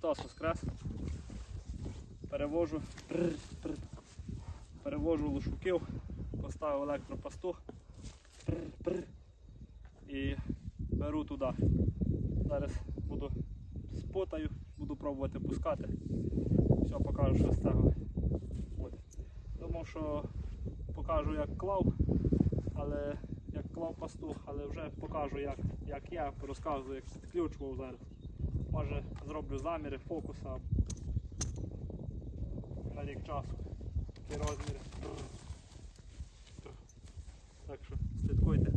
Христос Воскрес. Перевожу, перевожу лошуків, поставив прр, і беру туди. Зараз буду спотаю, буду пробувати пускати. Все покажу, що з цього буде. Думав, що покажу як клав, але як клав пастух, але вже покажу як, як я розказую, як підключував зараз. Може зроблю заміри фокуса на рік часу. і розміри. Так що слідкуйте,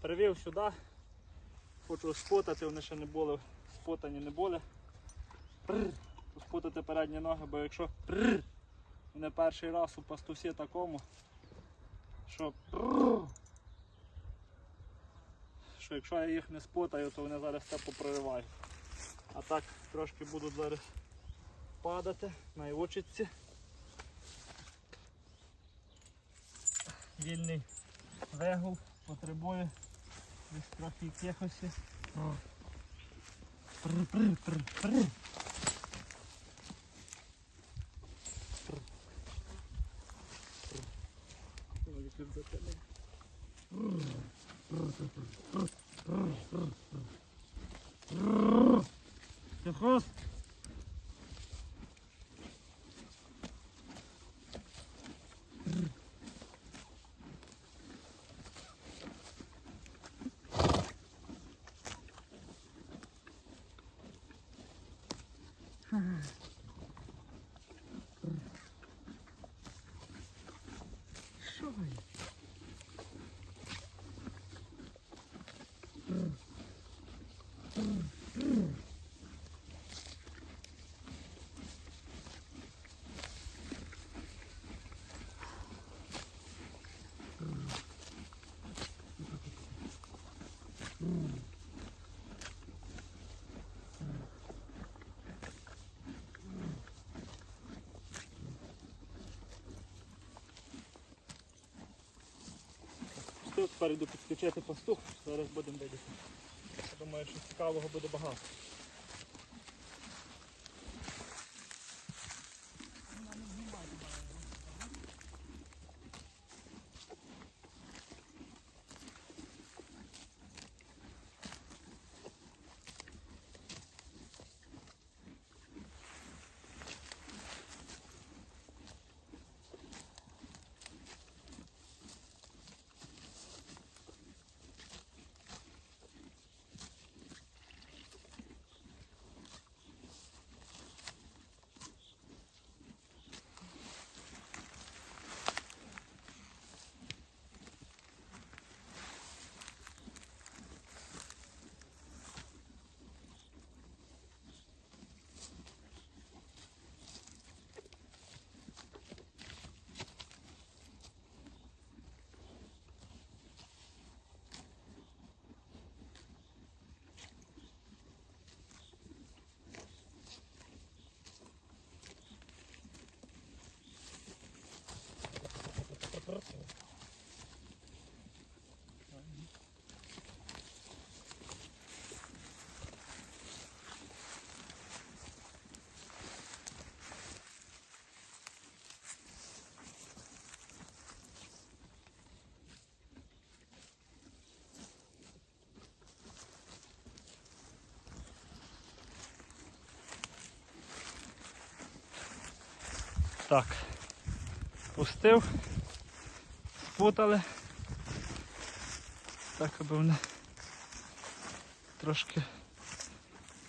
Привів сюди. Хочу спотати, вони ще не були, спотані не були. Пррр. Спутати передні ноги, бо якщо вони перший раз у пастусі такому, що що якщо я їх не спутаю, то вони зараз все попроривають. А так трошки будуть зараз падати на очіці. Вільний вигул потребує десь трохи якихось. Що Тут спереду йду підключити пастух, зараз будемо дивитися. Думаю, що цікавого буде багато. Так. Пустив. Спутали. Так, аби вони трошки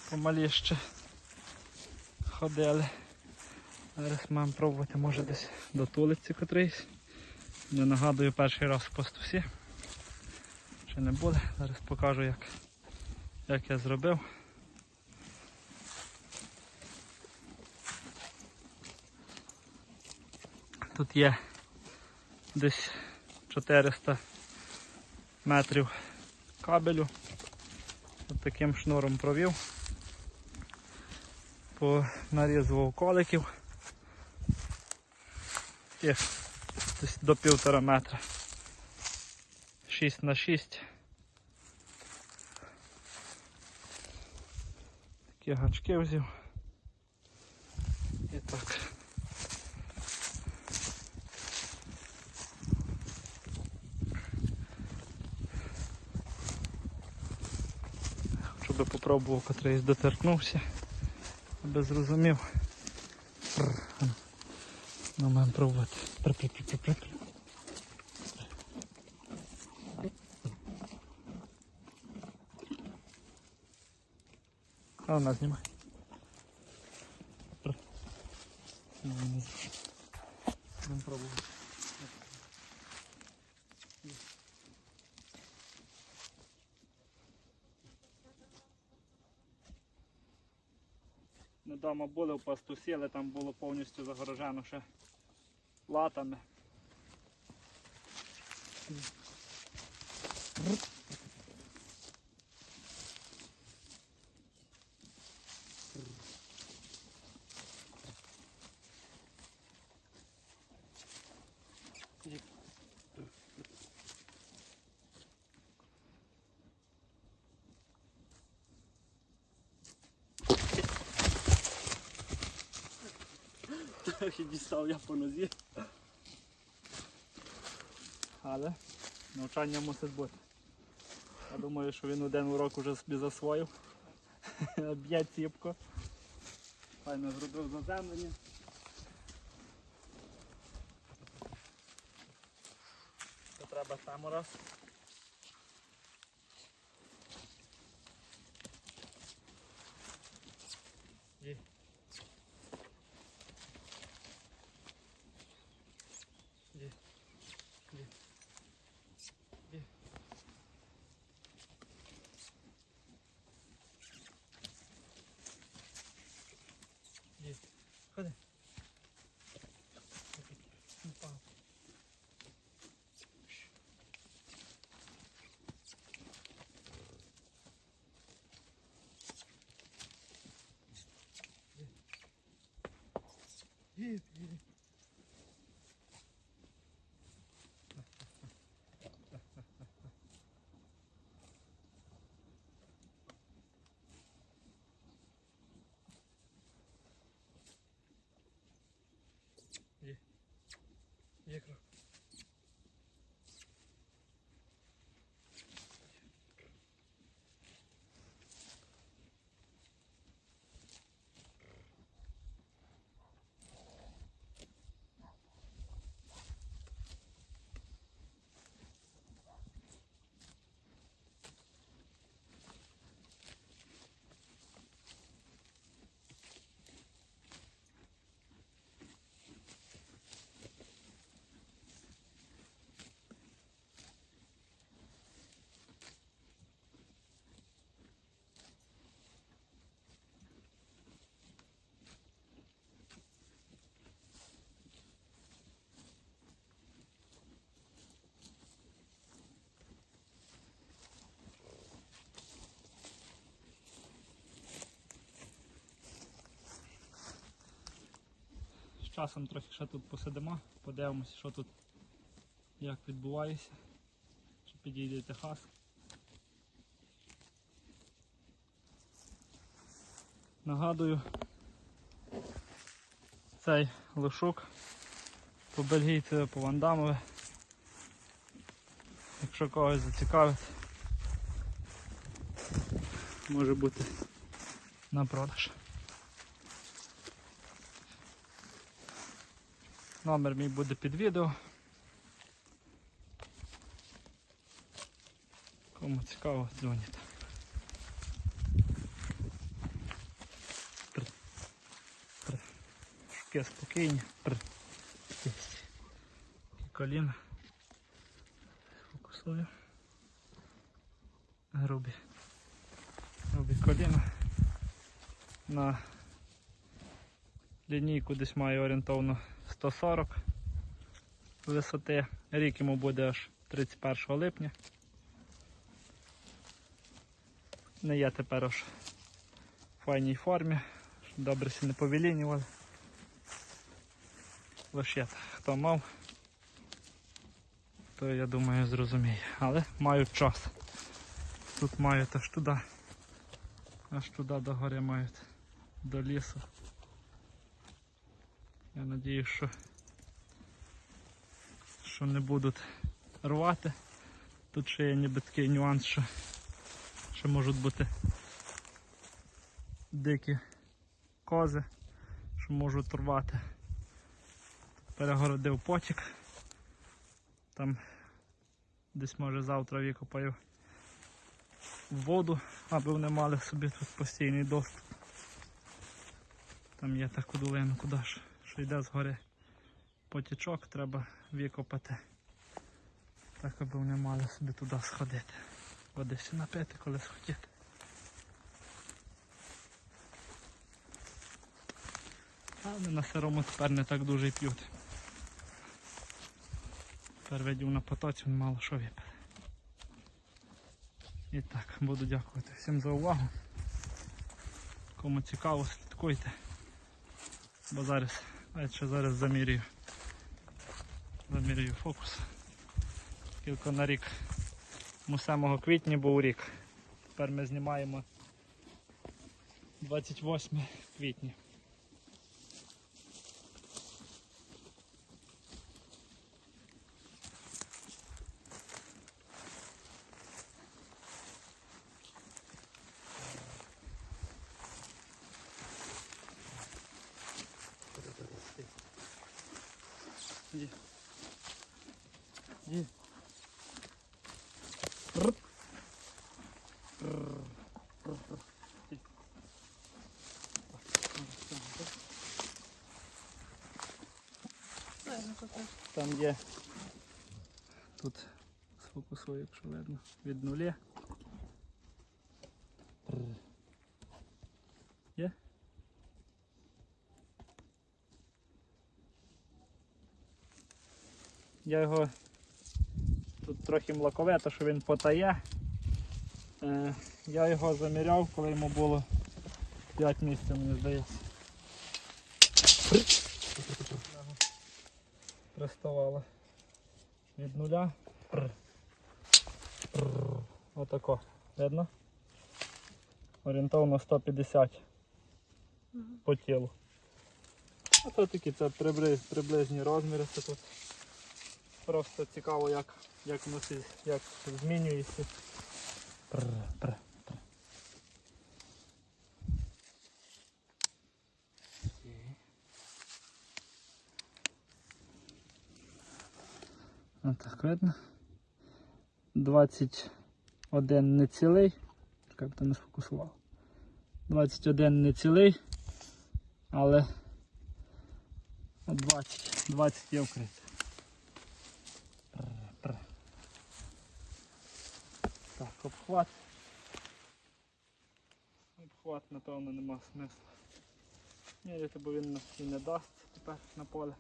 помаліще ходили. Зараз маємо пробувати, може десь до тулиці котрийсь. Не нагадую перший раз в пастусі. Ще не буде. Зараз покажу як, як я зробив. Тут є десь 400 метрів кабелю. От таким шнуром провів. Нарізував коликів. Є десь до півтора метра. 6 на 6. Такі гачки взяв. І так. Попробував котрийсь доторкнувся, аби зрозумів. Ну, маємо пробувати. А вона знімай. Пр. Ну, не знаю. Будемо пробувати. Недавно були в пастусі, але там було повністю загорожено ще латами. Трохи дістав я по нозі. Але навчання мусить бути. Я думаю, що він один урок уже собі засвоїв. Б'є ціпко. Файно зробив заземлення. Треба само раз. Hadi. Є часом трохи ще тут посидимо, подивимося, що тут як відбувається. Чи підійде Техас. Нагадую, цей лошук по бельгійцеві, по вандамові. Якщо когось зацікавить, може бути на продаж. Номер мій буде під відео. Кому цікаво, дзвоніть. Пр. Спокійні. І коліна. Фокусую. Грубі. Грубі коліна. На лінійку десь маю орієнтовно 140 висоти. Рік йому буде аж 31 липня. Не є тепер аж в файній формі. Добре сі не повілінювали. Лише хто мав, то я думаю зрозуміє. Але мають час. Тут мають аж туди. Аж туди до гори мають до лісу. Я надію, що, що не будуть рвати. Тут ще є ніби такий нюанс, що, що можуть бути дикі кози, що можуть рвати. Перегородив потік. Там десь може завтра викопаю воду, аби вони мали собі тут постійний доступ. Там є таку долину, куди ж, що йде з гори потічок, треба викопати. Так, аби вони мали собі туди сходити. Води ще напити, коли схотіти. Але на сирому тепер не так дуже й п'ють. Тепер видів на потоці, він мало що випити. І так, буду дякувати всім за увагу. Кому цікаво, слідкуйте. Бо зараз, навіть ще зараз замірюю. Замірюю фокус. Тільки на рік. Ми 7 квітня був рік. Тепер ми знімаємо 28 квітня. Там є. Тут сфокусую, якщо видно, від нуля. Є? Я його тут трохи млаковито, що він потає. Е, я його заміряв, коли йому було 5 місяців, мені здається. Приставало. Від нуля. Отако. Видно? Орієнтовно 150 по тілу. А то такі це прибли- приблизні розміри. Це тут. Просто цікаво, як, як воно як змінюється. Пр, пр, пр. Отак видно. 21 не цілий. Б то не сфокусував. 21 не цілий, але 20, 20 є вкрите. Так, обхват. Обхват, напевно, нема смисла. Міряти, бо він і не дасть тепер на поле.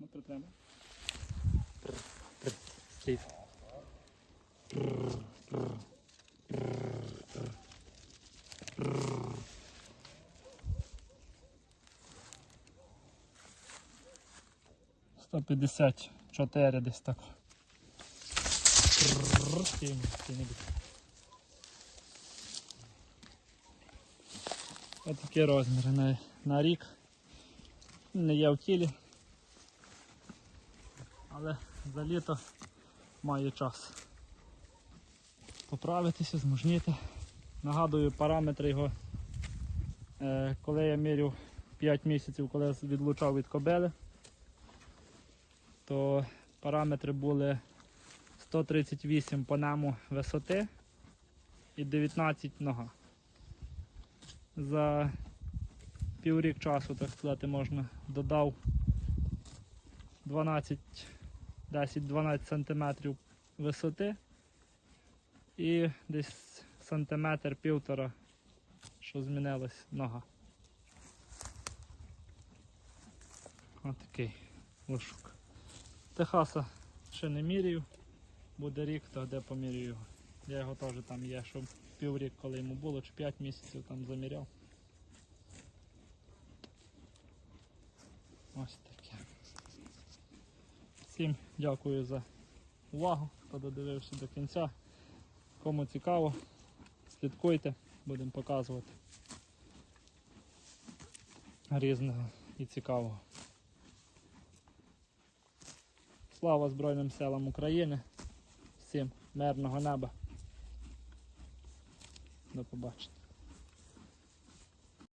Ну, притримай. Пр. Пр. Пр. 154 десь так. Не. Ось такі розміри на, на рік. Не є в тілі. Але за літо має час поправитися, змужніти. Нагадую параметри його, е, коли я мірю 5 місяців, коли я відлучав від кобили, то параметри були 138 по нему висоти і 19 нога. За піврік часу, так сказати, можна додав 12 10-12 сантиметрів висоти і десь сантиметр півтора, що змінилась нога. Отакий лошук. Техаса ще не міряю, буде рік, то де поміряю його. Я його теж там є, щоб піврік, коли йому було, чи 5 місяців там заміряв. Ось. Всім дякую за увагу, хто додивився до кінця. Кому цікаво, слідкуйте, будемо показувати різного і цікавого. Слава Збройним силам України. Всім мирного неба. До побачення.